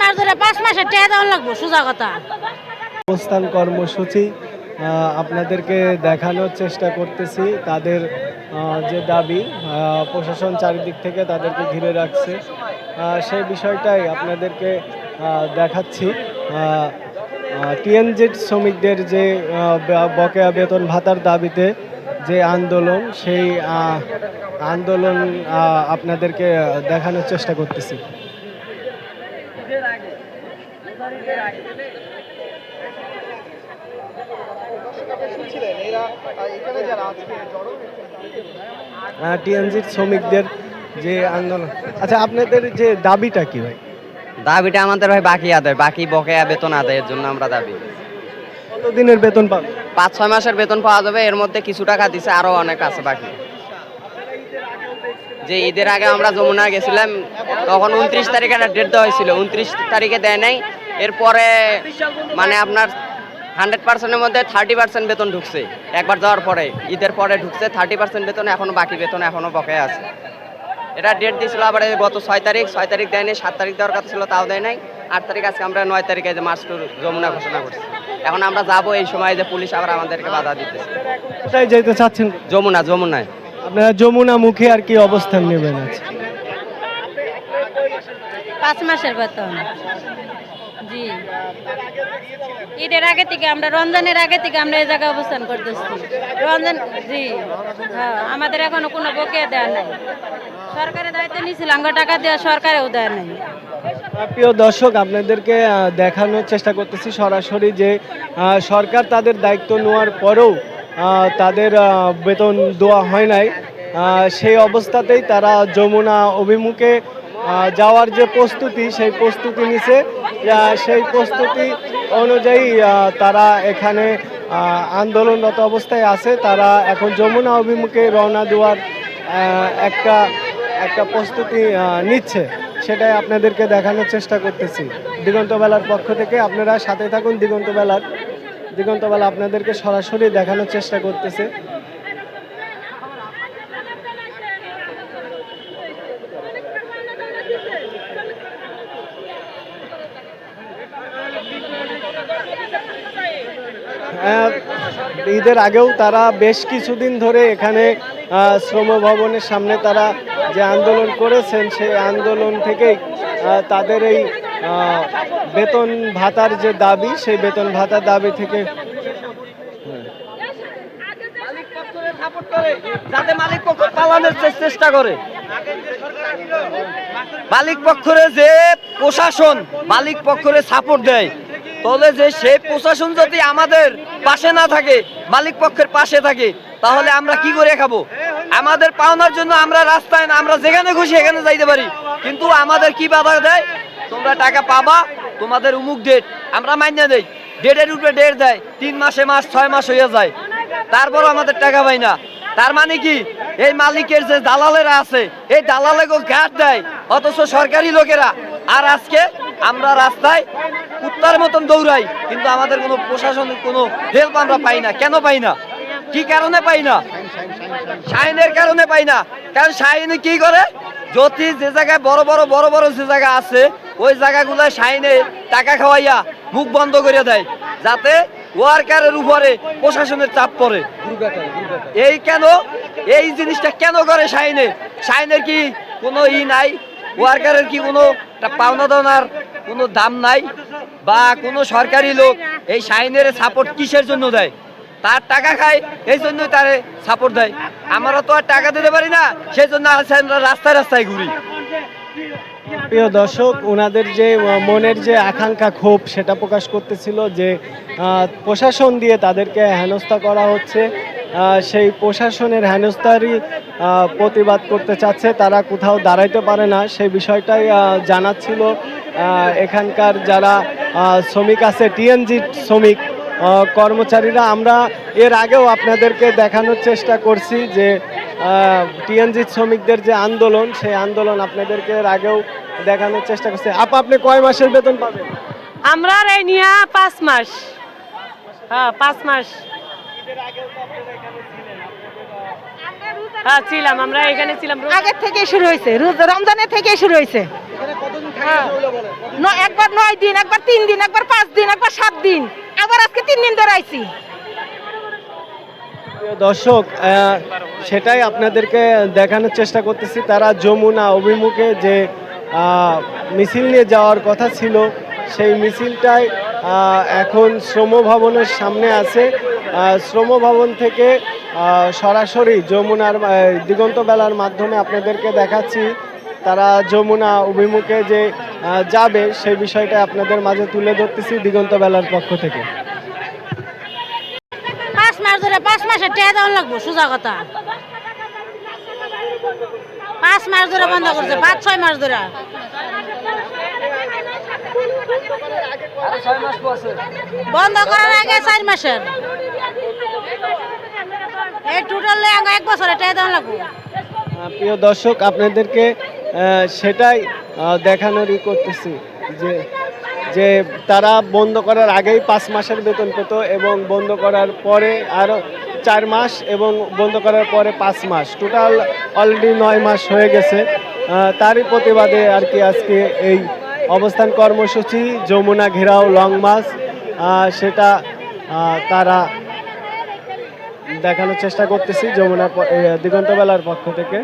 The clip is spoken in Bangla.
মাস ধরে পাঁচ মাসের টেয়া লাগবো, সোজা কথা। অবস্থান কর্মসূচি আপনাদেরকে দেখানোর চেষ্টা করতেছি। তাদের যে দাবি প্রশাসন চারিদিক থেকে তাদেরকে ঘিরে রাখছে। সেই বিষয়টাই আপনাদেরকে দেখাচ্ছি। টিএনজেড শ্রমিকদের যে বকেয়া বেতন ভাতার দাবিতে যে আন্দোলন, সেই আন্দোলন আপনাদেরকে দেখানোর চেষ্টা করতেছি। টিএনজির শ্রমিকদের যে আন্দোলন। আচ্ছা আপনাদের যে দাবিটা কি ভাই? দাবিটা আমাদের ভাই বাকি আদায় বাকি বকেয়া বেতন আদায়ের জন্য আমরা দাবি। কতদিনের বেতন পাবে? পাঁচ ছয় মাসের বেতন পাওয়া যাবে এর মধ্যে কিছু টাকা দিছে আরও অনেক আছে বাকি। যে ঈদের আগে আমরা যমুনা গেছিলাম তখন উনত্রিশ তারিখে একটা ডেট দেওয়া হয়েছিল উনত্রিশ তারিখে দেয় নাই এরপরে মানে আপনার হান্ড্রেড পার্সেন্টের মধ্যে থার্টি পার্সেন্ট বেতন ঢুকছে। একবার যাওয়ার পরে ঈদের পরে ঢুকছে থার্টি পার্সেন্ট বেতন এখনও বাকি বেতন এখনও বকেয়া আছে। এটা ডেট দিয়েছিল আবার গত ছয় তারিখ ছয় তারিখ দেয়নি সাত তারিখ দেওয়ার কথা ছিল তাও দেয় নাই। আট তারিখ আজকে আমরা নয় তারিখে যে মার্চ টুর যমুনা ঘোষণা করছি। এখন আমরা যাব এই সময় যে পুলিশ আবার আমাদেরকে বাধা দিতেছে। কোথায় যেতে চাচ্ছেন? যমুনা যমুনায়। আপনারা যমুনা মুখে আর কি অবস্থান নেবেন আছে পাঁচ মাসের বেতন। জি। ঈদের আগে থেকে আমরা, রমজানের আগে থেকে আমরা এই জায়গায় অবস্থান করতেছি। রমজান, জি। হ্যাঁ আমাদের এখনও কোনো বকেয়া দেওয়া নাই। সরকারের দায়িত্ব নিয়েছিলাম টাকা দেওয়া সরকারেও দেওয়া নাই। প্রিয় দর্শক, আপনাদেরকে দেখানোর চেষ্টা করতেছি সরাসরি যে সরকার তাদের দায়িত্ব নেওয়ার পরেও তাদের বেতন দেওয়া হয় নাই। সেই অবস্থাতেই তারা যমুনা অভিমুখে যাওয়ার যে প্রস্তুতি, সেই প্রস্তুতি নিছে। সেই প্রস্তুতি অনুযায়ী তারা এখানে আন্দোলনরত অবস্থায় আছে। তারা এখন যমুনা অভিমুখে রওনা দেওয়ার একটা একটা প্রস্তুতি নিচ্ছে। সেটাই আপনাদেরকে দেখানোর চেষ্টা করতেছি। দিগন্তবেলার পক্ষ থেকে আপনারা সাথে থাকুন। দিগন্তবেলার দিগন্তবেলা আপনাদেরকে সরাসরি দেখানোর চেষ্টা করতেছে। ঈদের আগেও তারা বেশ কিছুদিন ধরে এখানে শ্রম ভবনের সামনে তারা যে আন্দোলন করেছেন, সেই আন্দোলন থেকেই তাদের এই বেতন ভাতার যে দাবি, সেই বেতন ভাতার দাবি থেকে মালিক চেষ্টা করে। মালিক পক্ষরে যে প্রশাসন, মালিক পক্ষরে সাপোর্ট দেয়। তাহলে যে সেই প্রশাসন যদি আমাদের পাশে না থাকে, মালিক পক্ষের পাশে থাকে, তাহলে আমরা কি করে খাব? আমাদের পাওনার জন্য আমরা রাস্তায় না, আমরা যেখানে খুশি সেখানে যাইতে পারি। কিন্তু আমাদের কি বাধা দেয়? তোমরা টাকা পাবা, তোমাদের উমুক ডেট আমরা মাইনে দেই। ডেটের উপরে ডেট দেয়। তিন মাসে মাস, ছয় মাস হয়ে যায়। তারপর আমাদের টাকা পাই না। তার মানে কি? এই মালিকের যে দালালেরা আছে, এই দালালেকে ঘাট দেয়। অথচ সরকারি লোকেরা আর আজকে আমরা রাস্তায় কুত্তার মতন দৌড়াই, কিন্তু আমাদের কোনো প্রশাসনের কোনো হেল্প আমরা পাই না। কেন পাই না? কি কারণে পাই না? শাইনের কারণে পাই না। কারণ শাইনে কি করে? যদি যে জায়গায় বড় বড় বড় বড় যে জায়গা আছে, ওই জায়গাগুলো শাইনে টাকা খাওয়াইয়া মুখ বন্ধ করে দেয়, যাতে ওয়ার্কারের উপরে প্রশাসনের চাপ পড়ে। এই কেন? এই জিনিসটা কেন করে শাইনে? শাইনের কি কোনো ই নাই? ওয়ার্কারের কি কোনো পাওনা দাওনার কোনো দাম নাই বা কোনো সরকারি লোক এই সাইনের সাপোর্ট কিসের জন্য দেয়? তার টাকা খায়, এই জন্যই তারে সাপোর্ট দেয়। আমরা তো আর টাকা দিতে পারি না সেই জন্য রাস্তায় রাস্তায় ঘুরি। প্রিয় দর্শক, ওনাদের যে মনের যে আকাঙ্ক্ষা ক্ষোভ, সেটা প্রকাশ করতেছিল যে প্রশাসন দিয়ে তাদেরকে হেনস্থা করা হচ্ছে। সেই প্রশাসনের হেনস্থারই প্রতিবাদ করতে চাচ্ছে। তারা কোথাও দাঁড়াইতে পারে না। সেই বিষয়টাই জানাচ্ছিল এখানকার যারা শ্রমিক আছে, টিএনজি শ্রমিক কর্মচারীরা। আমরা এর আগেও আপনাদেরকে দেখানোর চেষ্টা করছি যে টিএনজি শ্রমিকদের যে আন্দোলন, সেই আন্দোলন আপনাদেরকে এর আগেও দেখানোর চেষ্টা করছি। আপা, আপনি কয় মাসের বেতন পাবেন? আমরা পাঁচ মাস। হ্যাঁ পাঁচ মাস। হ্যাঁ ছিলাম আমরা এখানে ছিলাম থেকে শুরু হয়েছে রমজানের থেকে শুরু হয়েছে। হ্যাঁ। একবার নয় দিন একবার তিন দিন একবার পাঁচ দিন একবার সাত দিন আবার আজকে তিন দিন ধরে আইছি। দর্শক আহ, সেটাই আপনাদেরকে দেখানোর চেষ্টা করতেছি। তারা যমুনা অভিমুখে যে আহ, মিছিল নিয়ে যাওয়ার কথা ছিল সেই মিছিলটাই এখন শ্রম ভবনের সামনে আছে। শ্রম ভবন থেকে সরাসরি যমুনার দিগন্ত বেলার মাধ্যমে আপনাদেরকে দেখাচ্ছি। তারা যমুনা অভিমুখে যে যাবে সেই বিষয়টা আপনাদের মাঝে তুলে ধরতেছি দিগন্ত বেলার পক্ষ থেকে। পাঁচ মাস ধরে পাঁচ মাসের টেয়া দেওয়া লাগবো সোজা কথা। পাঁচ মাস ধরে বন্ধ করছে পাঁচ ছয় মাস ধরে। বন্ধ করার আগে চার মাসের। এই টোটাল এক প্রিয় দর্শক, আপনাদেরকে সেটাই দেখানোরই করতেছি যে যে তারা বন্ধ করার আগেই পাঁচ মাসের বেতন পেত এবং বন্ধ করার পরে আরও চার মাস এবং বন্ধ করার পরে পাঁচ মাস। টোটাল অলরেডি নয় মাস হয়ে গেছে। তারই প্রতিবাদে আর কি আজকে এই অবস্থান কর্মসূচি, যমুনা ঘেরাও লং মাস সেটা তারা দেখানোর চেষ্টা করতেছি যমুনা দিগন্তবেলার পক্ষ থেকে।